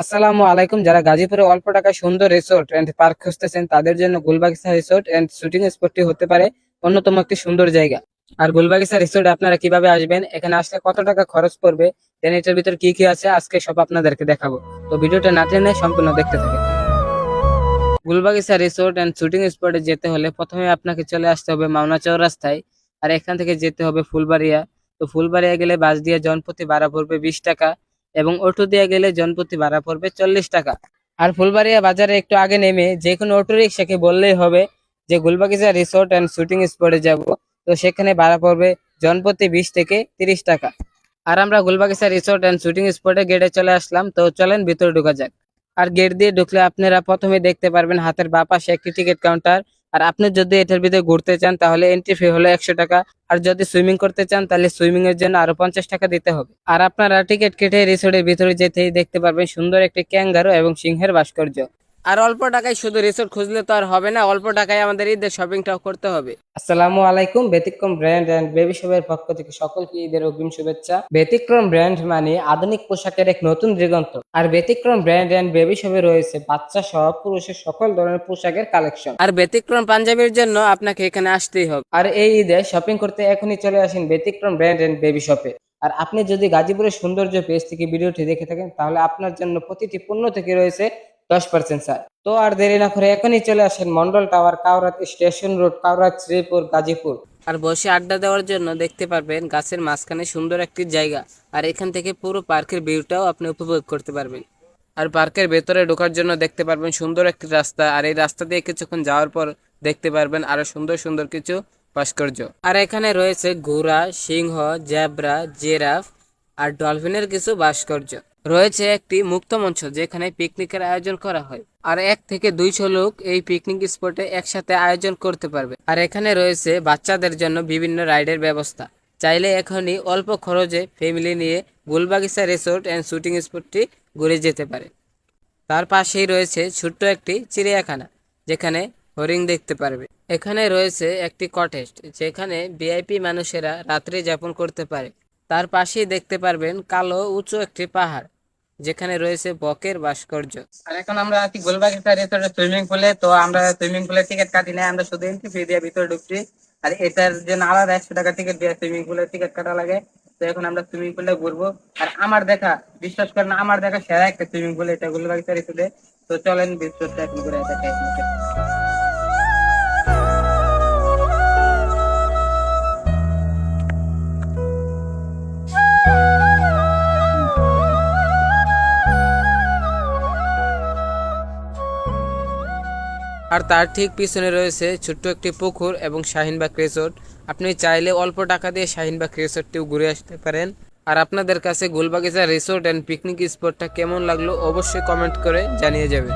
আসসালামু আলাইকুম। যারা গাজীপুরে অল্প টাকায় সুন্দর রিসোর্ট এন্ড পার্ক খুঁজতেছেন, তাদের জন্য গুলবাগিচা রিসোর্ট এন্ড শুটিং স্পটটি হতে পারে অন্যতম একটি সুন্দর জায়গা। আর গুলবাগিচা রিসোর্টে আপনারা কীভাবে আসবেন, এখানে আসলে কত টাকা খরচ পড়বে দেন এটার ভিতর কি কি আছে, আজকে সব আপনাদেরকে দেখাবো। তো ভিডিওটা না টেনে সম্পূর্ণ দেখতে থাকেন। গুলবাগিচা রিসোর্ট এন্ড শুটিং স্পটে যেতে হলে প্রথমে আপনাকে চলে আসতে হবে মাওনা চৌরাস্তায় আর এখান থেকে যেতে হবে ফুলবাড়িয়া। তো ফুলবাড়িয়া গেলে বাস দিয়ে জনপ্রতি ভাড়া পড়বে বিশ টাকা। এবং অটো দিয়ে গেলে জনপ্রতি ভাড়া পড়বে চল্লিশ টাকা। আর ফুলবাড়িয়া বাজারে একটু আগে নেমে যে কোনো অটো রিক্সাকে বললেই হবে যে গুলবাগিচা রিসোর্ট অ্যান্ড শুটিং স্পটে যাব। তো সেখানে ভাড়া পড়বে জনপ্রতি বিশ থেকে তিরিশ টাকা। আর আমরা গুলবাগিচা রিসোর্ট অ্যান্ড শুটিং স্পটে গেটে চলে আসলাম। তো চলেন ভিতরে ঢোকা যাক। আর গেট দিয়ে ঢুকলে আপনারা প্রথমে দেখতে পারবেন হাতের বা পাশে একটি টিকিট কাউন্টার। আর আপনি যদি এটার ভিতরে ঘুরতে চান, তাহলে এন্ট্রি ফি হলো একশো টাকা। আর যদি সুইমিং করতে চান, তাহলে সুইমিং এর জন্য আরও পঞ্চাশ টাকা দিতে হবে। আর আপনারা টিকিট কেটে রিসোর্টের ভিতরে যেতেই দেখতে পারবেন সুন্দর একটি ক্যাঙ্গারো এবং সিংহের ভাস্কর্য। আর অল্প টাকায় শুধু রিসোর্ট খুঁজলে তো আর হবে না অল্প টাকায় আমাদের ঈদের শপিংটাও করতে হবে। আসসালামু আলাইকুম ব্যতিক্রম ব্র্যান্ড এন্ড বেবি শপের পক্ষ থেকে সকলকে ঈদের অগ্রিম শুভেচ্ছা। ব্যতিক্রম ব্র্যান্ড মানে আধুনিক পোশাকের এক নতুন দিগন্ত। আর ব্যতিক্রম ব্র্যান্ড এন্ড বেবি শপে রয়েছে বাচ্চা সহ পুরুষের সকল ধরনের পোশাকের কালেকশন। আর ব্যতিক্রম পাঞ্জাবির জন্য আপনাকে এখানে আসতেই হবে। আর এই ঈদে শপিং করতে এখনই চলে আসেন ব্যতিক্রম ব্র্যান্ড এন্ড বেবি শপে। আর আপনি যদি গাজীপুরের সৌন্দর্য পেজ থেকে ভিডিওটি দেখে থাকেন তাহলে আপনার জন্য প্রতিটি পণ্য থেকে রয়েছে দশ পার্সেন্ট স্যার তো আর দেরি না করে এখনই চলে আসেন Mondal tower Kaurat station road Kaurat Sreepur, Gazipur. আর বসে আড্ডা দেওয়ার জন্য দেখতে পারবেন গাছের মাঝখানে সুন্দর একটি জায়গা। আর এখান থেকে পুরো পার্কের ভিউটাও আপনি উপভোগ করতে পারবেন। আর পার্কের ভেতরে ঢোকার জন্য দেখতে পারবেন সুন্দর একটি রাস্তা। আর এই রাস্তা দিয়ে কিছুক্ষণ যাওয়ার পর দেখতে পারবেন আরও সুন্দর সুন্দর কিছু ভাস্কর্য। আর এখানে রয়েছে ঘোড়া, সিংহ, জেব্রা, জেরাফ আর ডলফিনের কিছু ভাস্কর্য। রয়েছে একটি মুক্ত মঞ্চ যেখানে পিকনিকের আয়োজন করা হয়। আর এক থেকে দুইশো লোক এই পিকনিক স্পটে একসাথে আয়োজন করতে পারবে। আর এখানে রয়েছে বাচ্চাদের জন্য বিভিন্ন রাইডের ব্যবস্থা। চাইলে এখনই অল্প খরচে ফ্যামিলি নিয়ে গুলবাগিচা রিসোর্ট অ্যান্ড শুটিং স্পটটি ঘুরে যেতে পারে। তার পাশেই রয়েছে ছোট্ট একটি চিড়িয়াখানা, যেখানে হরিণ দেখতে পারবে। এখানে রয়েছে একটি কটেজ যেখানে ভিআইপি মানুষেরা রাত্রি যাপন করতে পারে। তার পাশেই দেখতে পারবেন কালো উঁচু একটি পাহাড়, যেখানে রয়েছে বকের ভাস্কর্য। আর এখন আমরা আছি গোলবাগিচা রিসোর্টের সুইমিং পুলে তো আমরা সুইমিং পুলের টিকিট কাটি নাই, আমরা শুধু এন্ট্রি ফি দিয়ে ভিতরে ঢুকছি। আর এটার জন্য আলাদা একশো টাকা টিকিট দিয়ে সুইমিং পুলের টিকিট কাটা লাগে। তো এখন আমরা সুইমিং পুলে ঘুরবো। আর আমার দেখা, বিশ্বাস করেন আমার দেখা সেরা একটা সুইমিং পুল এটা গুলবাগিচা রিসোর্টে তো চলেন রিসোর্টটা এখন ঘুরে দেখাই আর তার ঠিক পিছনে রয়েছে ছোট্ট একটি পুকুর এবং শাহিনবাগ রিসোর্ট আপনি চাইলে অল্প টাকা দিয়ে শাহিনবাগ রিসোর্টটিও ঘুরে আসতে পারেন। আর আপনাদের কাছে গুলবাগিচা রিসোর্ট অ্যান্ড পিকনিক স্পটটা কেমন লাগল অবশ্যই কমেন্ট করে জানিয়ে যাবেন।